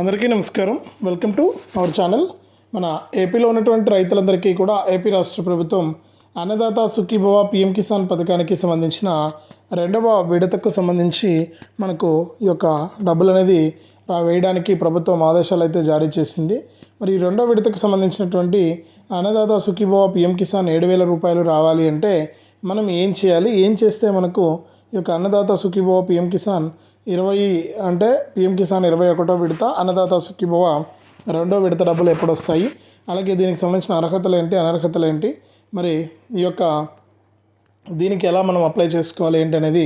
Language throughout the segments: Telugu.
అందరికీ నమస్కారం. వెల్కమ్ టు అవర్ ఛానల్ మన ఏపీలో ఉన్నటువంటి రైతులందరికీ కూడా ఏపీ రాష్ట్ర ప్రభుత్వం అన్నదాత సుఖీభవ పిఎం కిసాన్ పథకానికి సంబంధించిన రెండవ విడతకు సంబంధించి మనకు ఈ యొక్క డబ్బులు అనేది రా వేయడానికి ప్రభుత్వం ఆదేశాలు అయితే జారీ చేసింది. మరి రెండవ రెండో విడతకు సంబంధించినటువంటి అన్నదాత సుఖీభవ పిఎం కిసాన్ ఏడు వేల రూపాయలు రావాలి అంటే మనం ఏం చేయాలి? ఏం చేస్తే మనకు ఈ యొక్క అన్నదాత సుఖీభవ పిఎం కిసాన్ ఇరవై అంటే పిఎం కిసాన్ ఇరవై ఒకటో విడత అన్నదాత సుఖీభవ రెండో విడత డబ్బులు ఎప్పుడు వస్తాయి అలాగే దీనికి సంబంధించిన అర్హతలు ఏంటి అనర్హతలు ఏంటి? మరి ఈ యొక్క దీనికి ఎలా మనం అప్లై చేసుకోవాలి ఏంటి అనేది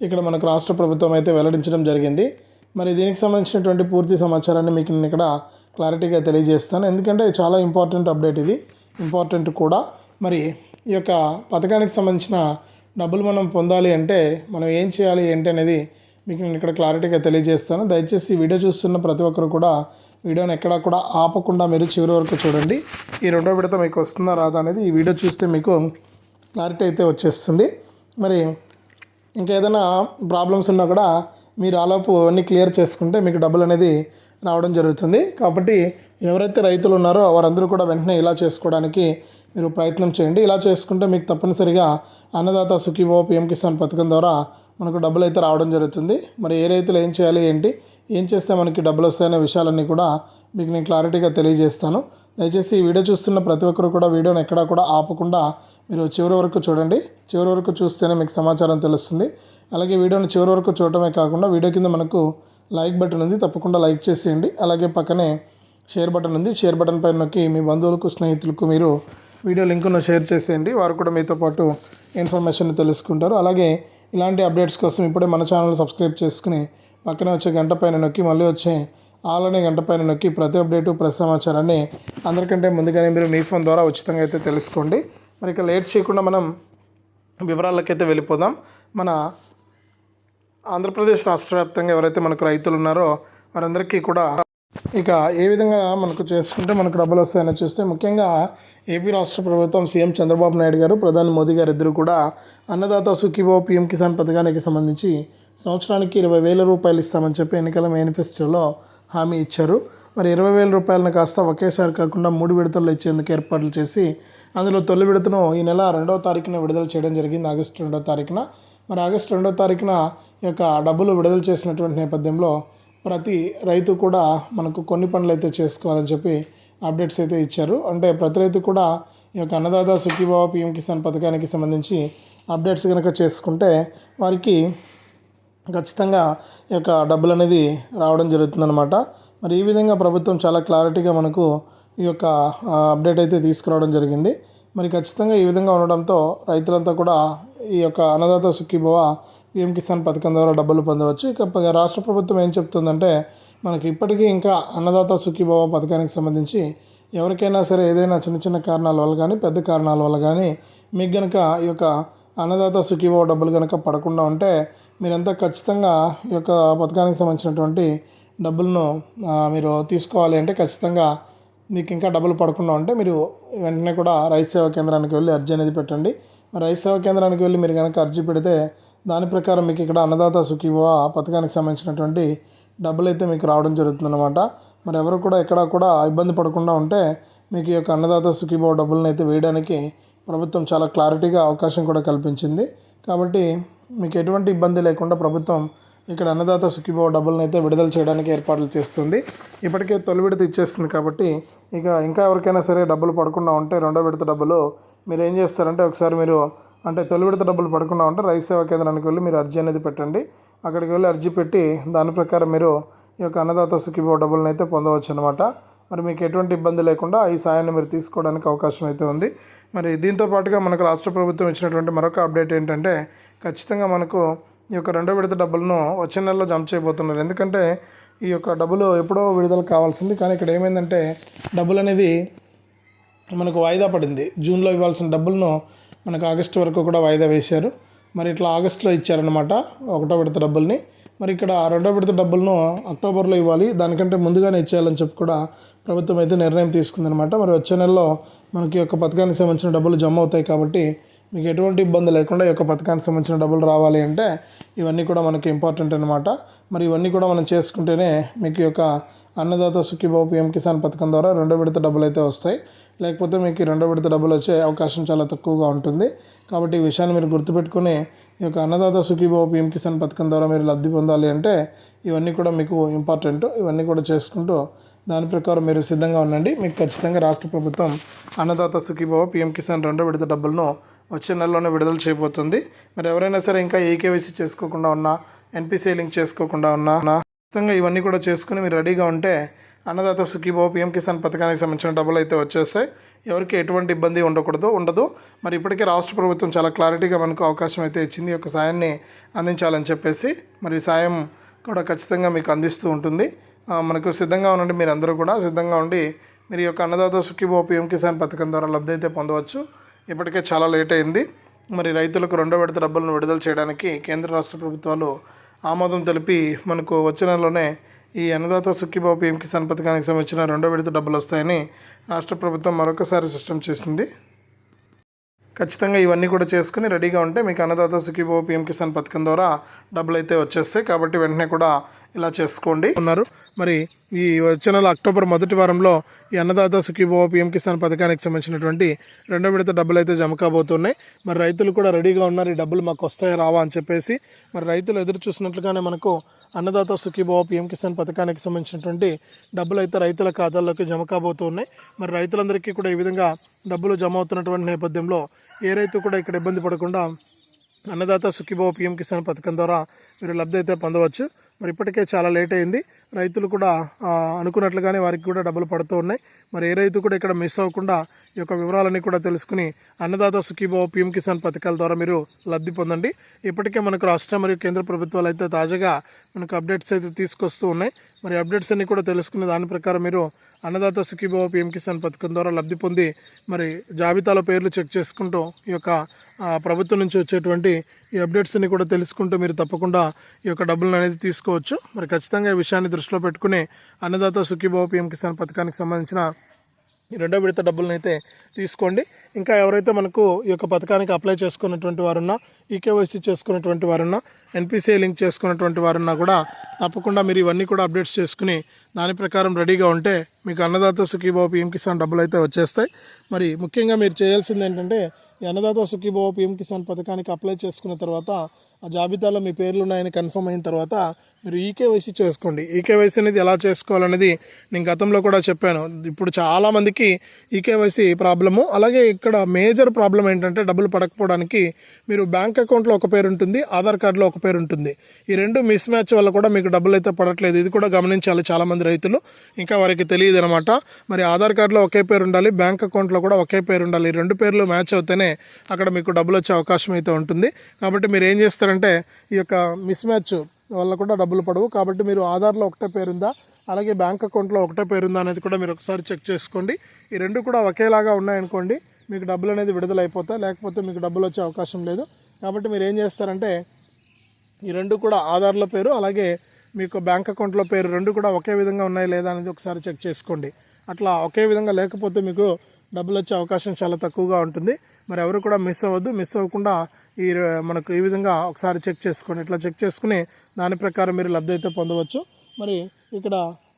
ఇక్కడ మనకు రాష్ట్ర ప్రభుత్వం అయితే వెల్లడించడం జరిగింది. మరి దీనికి సంబంధించినటువంటి పూర్తి సమాచారాన్ని మీకు నేను ఇక్కడ క్లారిటీగా తెలియజేస్తాను. ఎందుకంటే చాలా ఇంపార్టెంట్ అప్డేట్ ఇది ఇంపార్టెంట్ కూడా. మరి ఈ యొక్క పథకానికి సంబంధించిన డబ్బులు మనం పొందాలి అంటే మనం ఏం చేయాలి ఏంటి అనేది మీకు నేను ఇక్కడ క్లారిటీగా తెలియజేస్తాను. దయచేసి ఈ వీడియో చూస్తున్న ప్రతి ఒక్కరు కూడా వీడియోని ఎక్కడా కూడా ఆపకుండా మీరు చివరి వరకు చూడండి. ఈ రెండో విడత మీకు వస్తుందా రాదా అనేది ఈ వీడియో చూస్తే మీకు క్లారిటీ అయితే వచ్చేస్తుంది. మరి ఇంకా ఏదైనా ప్రాబ్లమ్స్ ఉన్నా కూడా మీరు ఆలోపు అన్నీ క్లియర్ చేసుకుంటే మీకు డబ్బులు అనేది రావడం జరుగుతుంది. కాబట్టి ఎవరైతే రైతులు ఉన్నారో వారందరూ కూడా వెంటనే ఇలా చేసుకోవడానికి మీరు ప్రయత్నం చేయండి. ఇలా చేసుకుంటే మీకు తప్పనిసరిగా అన్నదాత సుఖీభవ పిఎం కిసాన్ పథకం ద్వారా మనకు డబ్బులు అయితే రావడం జరుగుతుంది. మరి ఏ రైతులు ఏం చేయాలి ఏంటి ఏం చేస్తే మనకి డబ్బులు వస్తాయనే విషయాలన్నీ కూడా మీకు నేను క్లారిటీగా తెలియజేస్తాను. దయచేసి ఈ వీడియో చూస్తున్న ప్రతి ఒక్కరు కూడా వీడియోని ఎక్కడా కూడా ఆపకుండా మీరు చివరి వరకు చూడండి. చివరి వరకు చూస్తేనే మీకు సమాచారం తెలుస్తుంది. అలాగే వీడియోని చివరి వరకు చూడటమే కాకుండా వీడియో కింద మనకు లైక్ బటన్ ఉంది తప్పకుండా లైక్ చేసేయండి. అలాగే పక్కనే షేర్ బటన్ ఉంది. షేర్ బటన్ పైన నొక్కి మీ బంధువులకు స్నేహితులకు మీరు వీడియో లింకును షేర్ చేసేయండి. వారు కూడా మీతో పాటు ఇన్ఫర్మేషన్ తెలుసుకుంటారు. అలాగే ఇలాంటి అప్డేట్స్ కోసం ఇప్పుడే మన ఛానల్ సబ్స్క్రైబ్ చేసుకుని పక్కనే వచ్చే గంట పైన నొక్కి మళ్ళీ వచ్చే ఆల్ గంట పైన నొక్కి ప్రతి అప్డేటు ప్రతి సమాచారాన్ని అందరికంటే ముందుగానే మీరు మీ ఫోన్ ద్వారా ఉచితంగా అయితే తెలుసుకోండి. మరి ఇక లేట్ చేయకుండా మనం వివరాలకైతే వెళ్ళిపోదాం. మన ఆంధ్రప్రదేశ్ రాష్ట్ర వ్యాప్తంగా ఎవరైతే మనకు రైతులు ఉన్నారో వారందరికీ కూడా ఇక ఏ విధంగా మనకు చేసుకుంటే మనకు డబ్బులు వస్తాయని చూస్తే ముఖ్యంగా ఏపీ రాష్ట్ర ప్రభుత్వం సీఎం చంద్రబాబు నాయుడు గారు ప్రధాని మోదీ గారు ఇద్దరు కూడా అన్నదాత సుఖీభో పీఎం కిసాన్ పథకానికి సంబంధించి సంవత్సరానికి ఇరవై వేల రూపాయలు ఇస్తామని చెప్పి ఎన్నికల మేనిఫెస్టోలో హామీ ఇచ్చారు. మరి ఇరవై వేల రూపాయలను కాస్త ఒకేసారి కాకుండా మూడు విడతల్లో ఇచ్చేందుకు ఏర్పాట్లు చేసి అందులో తొలి విడతను ఈ నెల రెండవ తారీఖున విడుదల చేయడం జరిగింది ఆగస్టు రెండవ తారీఖున. మరి ఆగస్టు రెండవ తారీఖున ఈ యొక్క డబ్బులు విడుదల చేసినటువంటి నేపథ్యంలో ప్రతి రైతు కూడా మనకు కొన్ని పనులు అయితే చేసుకోవాలని చెప్పి అప్డేట్స్ అయితే ఇచ్చారు. అంటే ప్రతి రైతు కూడా ఈ యొక్క అన్నదాత సుఖీభావ పిఎం కిసాన్ పథకానికి సంబంధించి అప్డేట్స్ కనుక చేసుకుంటే వారికి ఖచ్చితంగా ఈ యొక్క డబ్బులు అనేది రావడం జరుగుతుందన్నమాట. మరి ఈ విధంగా ప్రభుత్వం చాలా క్లారిటీగా మనకు ఈ యొక్క అప్డేట్ అయితే తీసుకురావడం జరిగింది. మరి ఖచ్చితంగా ఈ విధంగా ఉండడంతో రైతులంతా కూడా ఈ యొక్క అన్నదాత సుఖీభవ పిఎం కిసాన్ పథకం ద్వారా డబ్బులు పొందవచ్చు. ఇక రాష్ట్ర ప్రభుత్వం ఏం చెప్తుందంటే మనకి ఇప్పటికీ ఇంకా అన్నదాత సుఖీభవ పథకానికి సంబంధించి ఎవరికైనా సరే ఏదైనా చిన్న చిన్న కారణాల వల్ల కానీ పెద్ద కారణాల వల్ల కానీ మీకు కనుక ఈ యొక్క అన్నదాత సుఖీభవ డబ్బులు కనుక పడకుండా ఉంటే మీరంతా ఖచ్చితంగా ఈ యొక్క పథకానికి సంబంధించినటువంటి డబ్బులను మీరు తీసుకోవాలి అంటే ఖచ్చితంగా మీకు ఇంకా డబ్బులు పడకుండా ఉంటే మీరు వెంటనే కూడా రైతు సేవా కేంద్రానికి వెళ్ళి అర్జీ అనేది పెట్టండి. రైతు సేవా కేంద్రానికి వెళ్ళి మీరు కనుక అర్జీ పెడితే దాని ప్రకారం మీకు ఇక్కడ అన్నదాత సుఖీభవ పథకానికి సంబంధించినటువంటి డబ్బులు అయితే మీకు రావడం జరుగుతుందన్నమాట. మరి ఎవరు కూడా ఎక్కడ కూడా ఇబ్బంది పడకుండా ఉంటే మీకు ఈ యొక్క అన్నదాత సుఖీభావ డబ్బులను అయితే వేయడానికి ప్రభుత్వం చాలా క్లారిటీగా అవకాశం కూడా కల్పించింది. కాబట్టి మీకు ఎటువంటి ఇబ్బంది లేకుండా ప్రభుత్వం ఇక్కడ అన్నదాత సుఖీభావ డబ్బులను అయితే విడుదల చేయడానికి ఏర్పాట్లు చేస్తుంది. ఇప్పటికే తొలి విడత ఇచ్చేస్తుంది కాబట్టి ఇక ఇంకా ఎవరికైనా సరే డబ్బులు పడకుండా ఉంటే రెండో విడత డబ్బులు మీరు ఏం చేస్తారంటే ఒకసారి మీరు అంటే తొలి విడత డబ్బులు పడకుండా ఉంటే రైతు సేవా కేంద్రానికి వెళ్ళి మీరు అర్జీ అనేది పెట్టండి. అక్కడికి వెళ్ళి అర్జీ పెట్టి దాని ప్రకారం మీరు ఈ యొక్క అన్నదాత సుఖీభవ డబ్బులను అయితే పొందవచ్చు అనమాట మరి మీకు ఎటువంటి ఇబ్బంది లేకుండా ఈ సాయాన్ని మీరు తీసుకోవడానికి అవకాశం అయితే ఉంది. మరి దీంతో పాటుగా మనకు రాష్ట్ర ప్రభుత్వం ఇచ్చినటువంటి మరొక అప్డేట్ ఏంటంటే ఖచ్చితంగా మనకు ఈ యొక్క రెండో విడత డబ్బులను వచ్చే నెలలో జమ చేయబోతున్నారు. ఎందుకంటే ఈ యొక్క డబ్బులు ఎప్పుడో విడుదల కావాల్సింది. కానీ ఇక్కడ ఏమైందంటే డబ్బులు అనేది మనకు వాయిదా పడింది. జూన్లో ఇవ్వాల్సిన డబ్బులను మనకు ఆగస్టు వరకు కూడా వాయిదా వేశారు. మరి ఇట్లా ఆగస్టులో ఇచ్చారనమాట ఒకటో విడత డబ్బుల్ని. మరి ఇక్కడ రెండో విడత డబ్బులను అక్టోబర్లో ఇవ్వాలి. దానికంటే ముందుగానే ఇచ్చేయాలని చెప్పి కూడా ప్రభుత్వం అయితే నిర్ణయం తీసుకుందనమాట మరి వచ్చే నెలలో మనకి యొక్క పథకానికి సంబంధించిన డబ్బులు జమ అవుతాయి కాబట్టి మీకు ఎటువంటి ఇబ్బంది లేకుండా ఈ యొక్క పథకానికి సంబంధించిన డబ్బులు రావాలి అంటే ఇవన్నీ కూడా మనకి ఇంపార్టెంట్ అనమాట మరి ఇవన్నీ కూడా మనం చేసుకుంటేనే మీకు యొక్క అన్నదాత సుఖీబాబు పిఎం కిసాన్ పథకం ద్వారా రెండో విడత డబ్బులు అయితే వస్తాయి. లేకపోతే మీకు రెండో విడత డబ్బులు వచ్చే అవకాశం చాలా తక్కువగా ఉంటుంది. కాబట్టి ఈ విషయాన్ని మీరు గుర్తుపెట్టుకుని ఈ యొక్క అన్నదాత సుఖీబాబు పిఎం కిసాన్ పథకం ద్వారా మీరు లబ్ధి పొందాలి అంటే ఇవన్నీ కూడా మీకు ఇంపార్టెంట్ ఇవన్నీ కూడా చేసుకుంటూ దాని ప్రకారం మీరు సిద్ధంగా ఉండండి. మీకు ఖచ్చితంగా రాష్ట్ర ప్రభుత్వం అన్నదాత సుఖీబాబు పిఎం కిసాన్ రెండో విడత డబ్బులను వచ్చే నెలలోనే విడుదల చేయబోతుంది. మరి ఎవరైనా సరే ఇంకా ఏకేవైసీ చేసుకోకుండా ఉన్నా ఎన్పిసిఐ లింక్ చేసుకోకుండా ఉన్నా ఖచ్చితంగా ఇవన్నీ కూడా చేసుకుని మీరు రెడీగా ఉంటే అన్నదాత సుఖీబాబు పిఎం కిసాన్ పథకానికి సంబంధించిన డబ్బులు అయితే వచ్చేస్తాయి. ఎవరికి ఎటువంటి ఇబ్బంది ఉండకూడదు ఉండదు. మరి ఇప్పటికే రాష్ట్ర ప్రభుత్వం చాలా క్లారిటీగా మనకు అవకాశం అయితే ఇచ్చింది. ఈ యొక్క సాయాన్ని అందించాలని చెప్పేసి మరి సాయం కూడా ఖచ్చితంగా మీకు అందిస్తూ ఉంటుంది. మనకు సిద్ధంగా ఉండండి మీరు అందరూ కూడా. సిద్ధంగా ఉండి మీరు ఈ యొక్క అన్నదాత సుఖీబాబు పిఎం కిసాన్ పథకం ద్వారా లబ్ధి అయితే పొందవచ్చు. ఇప్పటికే చాలా లేట్ అయింది. మరి రైతులకు రెండో విడత డబ్బులను విడుదల చేయడానికి కేంద్ర రాష్ట్ర ప్రభుత్వాలు ఆమోదం తెలిపి మనకు వచ్చే నెలలోనే ఈ అన్నదాత సుఖీబాబు పిఎం కిసాన్ పథకానికి సంబంధించిన రెండో విడత డబ్బులు వస్తాయని రాష్ట్ర ప్రభుత్వం మరొకసారి సిస్టమ్ చేసింది. ఖచ్చితంగా ఇవన్నీ కూడా చేసుకుని రెడీగా ఉంటే మీకు అన్నదాత సుఖీబాబు పిఎం కిసాన్ పథకం ద్వారా డబ్బులు అయితే వచ్చేస్తాయి. కాబట్టి వెంటనే కూడా ఇలా చేసుకోండి. ఉన్నారు. మరి ఈ వచ్చే నెల అక్టోబర్ మొదటి వారంలో ఈ అన్నదాత సుఖీబాబు పిఎం కిసాన్ పథకానికి సంబంధించినటువంటి రెండో విడత డబ్బులు అయితే జమ కాబోతున్నాయి. మరి రైతులు కూడా రెడీగా ఉన్నారు. ఈ డబ్బులు మాకు వస్తాయా రావా అని చెప్పేసి. మరి రైతులు ఎదురు చూసినట్లుగానే మనకు అన్నదాత సుఖీబాబు పిఎం కిసాన్ పథకానికి సంబంధించినటువంటి డబ్బులు అయితే రైతుల ఖాతాల్లోకి జమ కాబోతున్నాయి. మరి రైతులందరికీ కూడా ఈ విధంగా డబ్బులు జమ అవుతున్నటువంటి నేపథ్యంలో ఏ రైతు కూడా ఇక్కడ ఇబ్బంది పడకుండా అన్నదాత సుఖీభావ పిఎం కిసాన్ పథకం ద్వారా మీరు లబ్ధి అయితే పొందవచ్చు. మరి ఇప్పటికే చాలా లేట్ అయింది. రైతులు కూడా అనుకున్నట్లుగానే వారికి కూడా డబ్బులు పడుతూ ఉన్నాయి. మరి ఏ రైతు కూడా ఇక్కడ మిస్ అవ్వకుండా ఈ యొక్క వివరాలన్నీ కూడా తెలుసుకుని అన్నదాత సుఖీభావ పిఎం కిసాన్ పథకాల ద్వారా మీరు లబ్ధి పొందండి. ఇప్పటికే మనకు రాష్ట్ర మరియు కేంద్ర ప్రభుత్వాలు అయితే తాజాగా మనకు అప్డేట్స్ అయితే తీసుకొస్తూ ఉన్నాయి. మరి అప్డేట్స్ అన్నీ కూడా తెలుసుకునే దాని ప్రకారం మీరు అన్నదాత సుఖీబాబు పిఎం కిసాన్ పథకం ద్వారా లబ్ధి పొంది మరి జాబితాలో పేర్లు చెక్ చేసుకుంటూ ఈ యొక్క ప్రభుత్వం నుంచి వచ్చేటువంటి ఈ అప్డేట్స్ని కూడా తెలుసుకుంటూ మీరు తప్పకుండా ఈ యొక్క డబ్బులను అనేది తీసుకోవచ్చు. మరి ఖచ్చితంగా ఈ విషయాన్ని దృష్టిలో పెట్టుకుని అన్నదాత సుఖీబాబు పిఎం కిసాన్ పథకానికి సంబంధించిన రెండో విడత డబ్బులను అయితే తీసుకోండి. ఇంకా ఎవరైతే మనకు ఈ యొక్క పథకానికి అప్లై చేసుకున్నటువంటి వారున్నా ఈకేవైసీ చేసుకున్నటువంటి వారున్నా ఎన్పిసిఐ లింక్ చేసుకున్నటువంటి వారున్నా కూడా తప్పకుండా మీరు ఇవన్నీ కూడా అప్డేట్స్ చేసుకుని దాని ప్రకారం రెడీగా ఉంటే మీకు అన్నదాత సుఖీభావ పిఎం కిసాన్ డబ్బులు అయితే వచ్చేస్తాయి. మరి ముఖ్యంగా మీరు చేయాల్సింది ఏంటంటే ఈ అన్నదాత సుఖీభావ పిఎం కిసాన్ పథకానికి అప్లై చేసుకున్న తర్వాత ఆ జాబితాలో మీ పేర్లు ఉన్నాయని కన్ఫర్మ్ అయిన తర్వాత మీరు ఈకేవైసీ చేసుకోండి. ఈకేవైసీ అనేది ఎలా చేసుకోవాలనేది నేను గతంలో కూడా చెప్పాను. ఇప్పుడు చాలామందికి ఈకేవైసీ ప్రాబ్లము అలాగే ఇక్కడ మేజర్ ప్రాబ్లం ఏంటంటే డబ్బులు పడకపోవడానికి మీరు బ్యాంక్ అకౌంట్లో ఒక పేరు ఉంటుంది ఆధార్ కార్డులో ఒక పేరు ఉంటుంది. ఈ రెండు మిస్ మ్యాచ్ వల్ల కూడా మీకు డబ్బులు అయితే పడట్లేదు. ఇది కూడా గమనించాలి చాలామంది రైతులు. ఇంకా వారికి తెలియదు అనమాట మరి ఆధార్ కార్డులో ఒకే పేరు ఉండాలి బ్యాంక్ అకౌంట్లో కూడా ఒకే పేరు ఉండాలి. ఈ రెండు పేర్లు మ్యాచ్ అవుతేనే అక్కడ మీకు డబ్బులు వచ్చే అవకాశం అయితే ఉంటుంది. కాబట్టి మీరు ఏం చేస్తారంటే ఈ యొక్క మిస్ మ్యాచ్ వల్ల కూడా డబ్బులు పడవు. కాబట్టి మీరు ఆధార్లో ఒకటే పేరుందా అలాగే బ్యాంక్ అకౌంట్లో ఒకటే పేరుందా అనేది కూడా మీరు ఒకసారి చెక్ చేసుకోండి. ఈ రెండు కూడా ఒకేలాగా ఉన్నాయనుకోండి మీకు డబ్బులు అనేది విడుదలైపోతాయి. లేకపోతే మీకు డబ్బులు వచ్చే అవకాశం లేదు. కాబట్టి మీరు ఏం చేస్తారంటే ఈ రెండు కూడా ఆధార్లో పేరు అలాగే మీకు బ్యాంక్ అకౌంట్లో పేరు రెండు కూడా ఒకే విధంగా ఉన్నాయి లేదా అనేది ఒకసారి చెక్ చేసుకోండి. అట్లా ఒకే విధంగా లేకపోతే మీకు డబ్బులు వచ్చే అవకాశం చాలా తక్కువగా ఉంటుంది. మరి ఎవరు కూడా మిస్ అవ్వద్దు. మిస్ అవ్వకుండా ఈ మనకు ఈ విధంగా ఒకసారి చెక్ చేసుకోండి ఇట్లా చెక్ చేసుకుని దాని ప్రకారం మీరు లబ్ధి అయితే పొందవచ్చు. మరి ఇక్కడ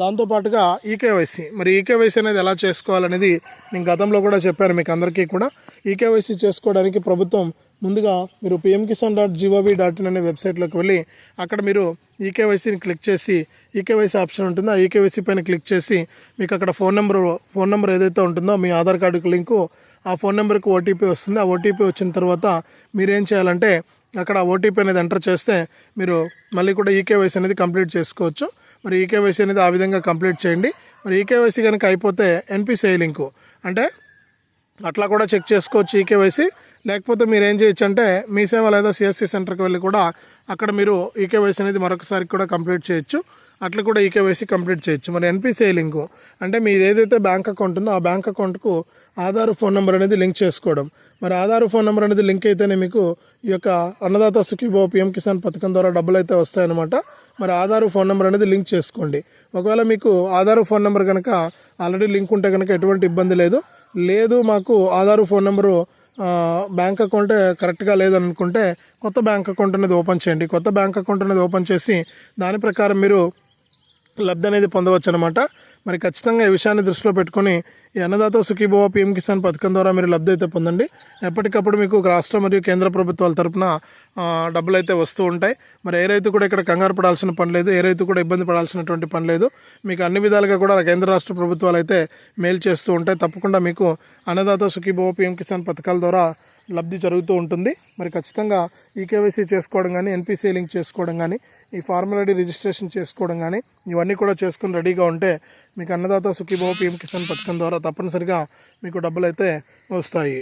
దాంతోపాటుగా ఈకేవైసీ మరి ఈకేవైసీ అనేది ఎలా చేసుకోవాలనేది నేను గతంలో కూడా చెప్పాను మీకు అందరికీ కూడా. ఈకేవైసీ చేసుకోవడానికి ప్రభుత్వం ముందుగా మీరు PM Kisan dot GOV dot in అనే వెబ్సైట్లోకి వెళ్ళి అక్కడ మీరు ఈకేవైసీని క్లిక్ చేసి ఈకేవైసీ ఆప్షన్ ఉంటుందో? ఆ ఈకేవైసీ పైన క్లిక్ చేసి మీకు అక్కడ ఫోన్ నెంబర్ ఫోన్ నెంబర్ ఏదైతే ఉంటుందో మీ ఆధార్ కార్డుకి లింకు ఆ ఫోన్ నెంబర్కి ఓటీపీ వస్తుంది. ఆ ఓటీపీ వచ్చిన తర్వాత మీరేం చేయాలంటే అక్కడ ఓటీపీ అనేది ఎంటర్ చేస్తే మీరు మళ్ళీ కూడా ఈకేవైసీ అనేది కంప్లీట్ చేసుకోవచ్చు. మరి ఈకేవైసీ అనేది ఆ విధంగా కంప్లీట్ చేయండి. మరి ఈకేవైసీ కనుక అయిపోతే ఎన్పిసిఐ లింకు. అంటే అట్లా కూడా చెక్ చేసుకోవచ్చు ఈకేవైసీ. లేకపోతే మీరు ఏం చేయొచ్చు అంటే మీ సేవ లేదా సిఎస్సి సెంటర్కి వెళ్ళి కూడా అక్కడ మీరు ఈకేవైసీ అనేది మరొకసారి కూడా కంప్లీట్ చేయొచ్చు. అట్లా కూడా ఈకేవైసీ కంప్లీట్ చేయొచ్చు. మరి ఎన్పిసిఐ లింకు. అంటే మీది ఏదైతే బ్యాంక్ అకౌంట్ ఉందో ఆ బ్యాంక్ అకౌంట్కు ఆధార్ ఫోన్ నెంబర్ అనేది లింక్ చేసుకోవడం. మరి ఆధార్ ఫోన్ నెంబర్ అనేది లింక్ అయితేనే మీకు ఈ యొక్క అన్నదాత సుఖీబో పిఎం కిసాన్ పథకం ద్వారా డబ్బులు అయితే వస్తాయన్నమాట. మరి ఆధార్ ఫోన్ నెంబర్ అనేది లింక్ చేసుకోండి. ఒకవేళ మీకు ఆధార్ ఫోన్ నెంబర్ కనుక ఆల్రెడీ లింక్ ఉంటే కనుక ఎటువంటి ఇబ్బంది లేదు. లేదు మాకు Aadhaar phone number bank account కరెక్ట్గా లేదనుకుంటే కొత్త బ్యాంక్ అకౌంట్ అనేది ఓపెన్ చేయండి. కొత్త బ్యాంక్ అకౌంట్ అనేది ఓపెన్ చేసి దాని ప్రకారం మీరు లబ్ధి అనేది పొందవచ్చు అనమాట మరి ఖచ్చితంగా ఈ విషయాన్ని దృష్టిలో పెట్టుకొని ఈ అన్నదాత సుఖీభవ పీఎం కిసాన్ పథకం ద్వారా మీరు లబ్ధి అయితే పొందండి. ఎప్పటికప్పుడు మీకు రాష్ట్ర మరియు కేంద్ర ప్రభుత్వాల తరపున డబ్బులు అయితే వస్తూ ఉంటాయి. మరి ఏ రైతు కూడా ఇక్కడ కంగారు పడాల్సిన పని లేదు. ఏ రైతు కూడా ఇబ్బంది పడాల్సినటువంటి పని లేదు. మీకు అన్ని విధాలుగా కూడా కేంద్ర రాష్ట్ర ప్రభుత్వాలు అయితే మేలు చేస్తూ ఉంటాయి. తప్పకుండా మీకు అన్నదాత సుఖీభవ పీఎం కిసాన్ పథకాల ద్వారా లబ్ధి జరుగుతూ ఉంటుంది. మరి ఖచ్చితంగా ఈకేవైసీ చేసుకోవడం కానీ ఎన్పిసి లింక్ చేసుకోవడం కానీ ఈ ఫార్మాలిటీ రిజిస్ట్రేషన్ చేసుకోవడం కానీ ఇవన్నీ కూడా చేసుకుని రెడీగా ఉంటే మీకు అన్నదాత సుఖీభావ పీఎం కిసాన్ పథకం ద్వారా తప్పనిసరిగా మీకు డబ్బులు అయితే వస్తాయి.